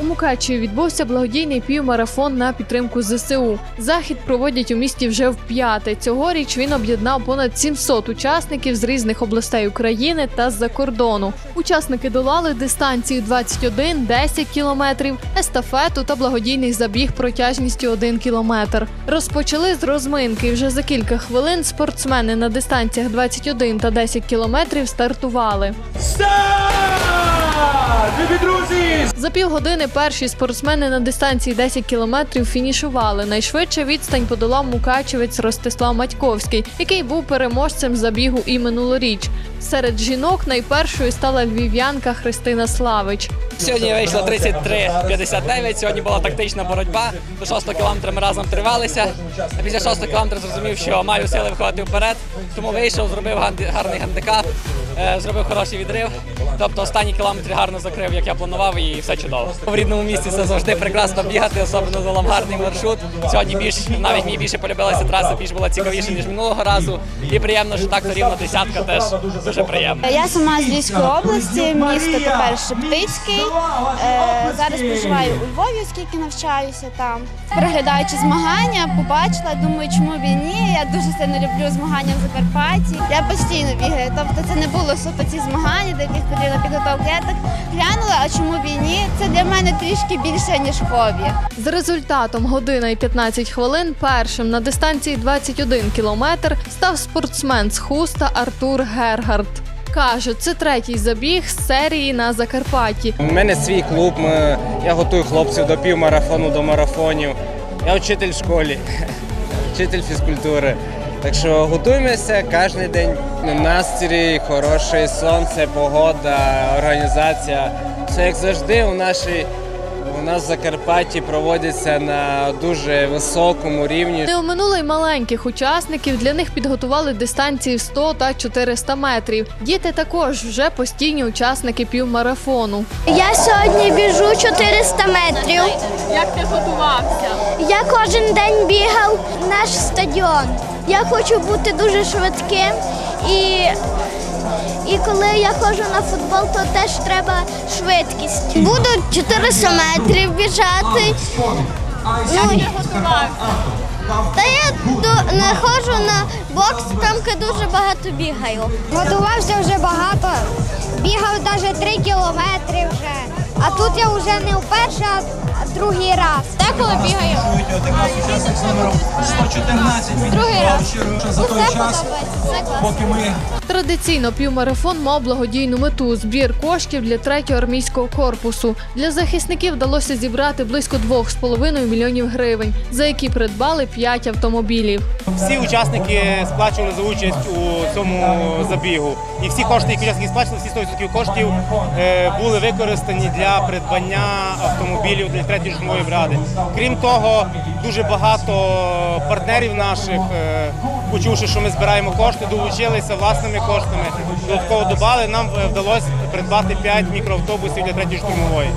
У Мукачеві відбувся благодійний півмарафон на підтримку ЗСУ. Захід проводять у місті вже вп'яте. Цьогоріч він об'єднав понад 700 учасників з різних областей України та з-за кордону. Учасники долали дистанцію 21, 10 кілометрів, естафету та благодійний забіг протяжністю 1 кілометр. Розпочали з розминки. Вже за кілька хвилин спортсмени на дистанціях 21 та 10 кілометрів стартували. Старт! Любі друзі! За півгодини перші спортсмени на дистанції 10 кілометрів фінішували. Найшвидше відстань подолав мукачевець Ростислав Матьковський, який був переможцем забігу і минулоріч. Серед жінок найпершою стала львів'янка Христина Славич. Сьогодні вийшло 33-59, Сьогодні була тактична боротьба. До 6 кілометра ми разом тривалися. А після 6 кілометра зрозумів, що маю сили виходити вперед. Тому вийшов, зробив гарний гандикап, е, зробив хороший відрив. Тобто останні кілометри гарно закрив, як я планував, і все чудово. В рідному місті це завжди прекрасно бігати, особливо за гарний маршрут. Сьогодні більш навіть мені більше полюбилася траса, більш була цікавіша ніж минулого разу. І приємно, що так то рівно десятка теж дуже приємно. Я сама з Львівської області, місто тепер Шептицький. Е, зараз проживаю у Львові, оскільки навчаюся там. Переглядаючи змагання, побачила, думаю, чому б ні. Я дуже сильно люблю змагання в Закарпатті. Я постійно бігаю. Тобто це не було суто ці змагання, до яких потрібна підготовка. Я так глянула, а чому б ні? Це для мене трішки більше, ніж хобі. За результатом година і 15 хвилин першим на дистанції 21 кілометр став спортсмен з хуста Артур Гергард. Каже, це третій забіг з серії на Закарпатті. У мене свій клуб. Я готую хлопців до півмарафону, до марафонів. Я вчитель в школі, вчитель фізкультури. Так що готуємося кожен день. Настрій, хороший сонце, погода, організація. Все як завжди у нашій. У нас в Закарпатті проводиться на дуже високому рівні. Не оминули й маленьких учасників. Для них підготували дистанції в 100 та 400 метрів. Діти також вже постійні учасники півмарафону. Я сьогодні біжу 400 метрів. Як ти готувався? Я кожен день бігав наш стадіон. Я хочу бути дуже швидким і, і коли я ходжу на футбол, то теж треба швидкість. Буду 400 метрів біжати. Ну, та я не ходжу на бокс, там де дуже багато бігаю. Готувався вже багато, бігав навіть 3 кілометри вже. А тут я вже не вперше, а другий раз. Деколи бігаю. Другий раз. За той Усе час, подобається, поки ми Традиційно півмарафон мав благодійну мету збір коштів для третього армійського корпусу. Для захисників вдалося зібрати близько 2,5 мільйонів гривень, за які придбали 5 автомобілів. Всі учасники сплачували за участь у цьому забігу. І всі кошти, які учасники сплачували, всі 100% коштів е, були використані для придбання автомобілів для третьої штурмової бригади. Крім того, дуже багато партнерів наших, е, почувши, що ми збираємо кошти, долучилися власними коштами. Додатково додали, нам е, вдалося придбати 5 мікроавтобусів для третьої штурмової.